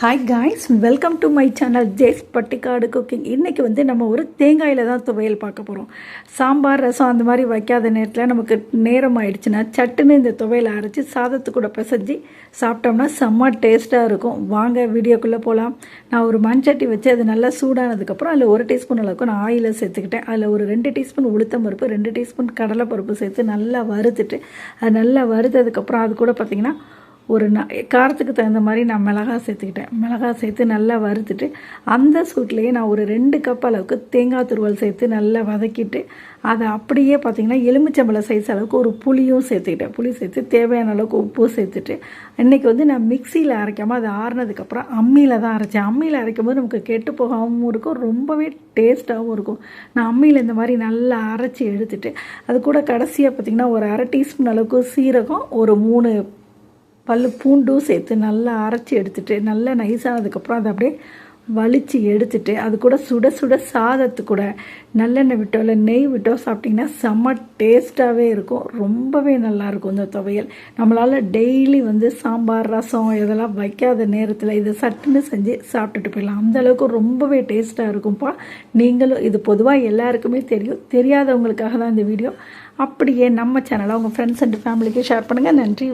Hi guys welcome to my channel ஜேஸ் பட்டிக்காடு cooking இன்றைக்கி வந்து நம்ம ஒரு தேங்காயில் தான் துவையல் பார்க்க போகிறோம் சாம்பார் ரசம் அந்த மாதிரி வைக்காத நேரத்தில் நமக்கு நேரம் ஆயிடுச்சுன்னா சட்டுன்னு இந்த துவையலை அரைச்சி சாதத்து கூட பிசைஞ்சு சாப்பிட்டோம்னா செம்ம டேஸ்ட்டாக இருக்கும். வாங்க வீடியோக்குள்ளே போகலாம் நான் ஒரு மண்சட்டி வச்சு அது நல்லா சூடானதுக்கப்புறம் அதில் ஒரு டீஸ்பூன் அளவுக்கு நான் ஆயிலை சேர்த்துக்கிட்டேன். அதில் ஒரு ரெண்டு டீஸ்பூன் உளுத்தம் பருப்பு ரெண்டு டீஸ்பூன் கடலைப்பருப்பு சேர்த்து நல்லா வறுத்துட்டு அது நல்லா வறுத்ததுக்கப்புறம் அது கூட பார்த்திங்கன்னா ஒரு ந காரத்துக்கு தகுந்த மாதிரி நான் மிளகாய் சேர்த்துக்கிட்டேன். மிளகாய் சேர்த்து நல்லா வறுத்துட்டு அந்த சூட்லேயே நான் ஒரு ரெண்டு கப் அளவுக்கு தேங்காய் துருவல் சேர்த்து நல்லா வதக்கிட்டு அதை அப்படியே பார்த்திங்கன்னா எலுமிச்சம்பழம் சைஸ் அளவுக்கு ஒரு புளியும் சேர்த்துக்கிட்டேன். புளி சேர்த்து தேவையான அளவுக்கு உப்பு சேர்த்துட்டு இன்றைக்கி வந்து நான் மிக்சியில் அரைக்காமல் அது ஆறுனதுக்கப்புறம் அம்மியில் தான் அரைச்சேன். அம்மியில் அரைக்கும் போது நமக்கு கெட்டு போகாமல் இருக்கும் ரொம்பவே டேஸ்ட்டாகவும் இருக்கும். நான் அம்மியில் இந்த மாதிரி நல்லா அரைச்சி எடுத்துட்டு அது கூட கடைசியாக பார்த்திங்கன்னா ஒரு அரை டீஸ்பூன் அளவுக்கு சீரகம் ஒரு மூணு பல் பூண்டும் சேர்த்து நல்லா அரைச்சி எடுத்துட்டு நல்லா நைஸானதுக்கப்புறம் அதை அப்படியே வலித்து எடுத்துட்டு அது கூட சுட சுட சாதத்து கூட நல்லெண்ணெய் விட்டோ இல்லை நெய் விட்டோ சாப்பிட்டிங்கன்னா செம்ம டேஸ்ட்டாகவே இருக்கும். ரொம்பவே நல்லாயிருக்கும் இந்த துவையல். நம்மளால் டெய்லி வந்து சாம்பார் ரசம் இதெல்லாம் வைக்காத நேரத்தில் இதை சட்டுன்னு செஞ்சு சாப்பிட்டுட்டு போயிடலாம். அந்தளவுக்கு ரொம்பவே டேஸ்ட்டாக இருக்கும்ப்பா. நீங்களும் இது பொதுவாக எல்லாருக்குமே தெரியும். தெரியாதவங்களுக்காக தான் இந்த வீடியோ அப்படியே நம்ம சேனலை உங்கள் ஃப்ரெண்ட்ஸ் அண்ட் ஃபேமிலிக்கு ஷேர் பண்ணுங்கள் நன்றி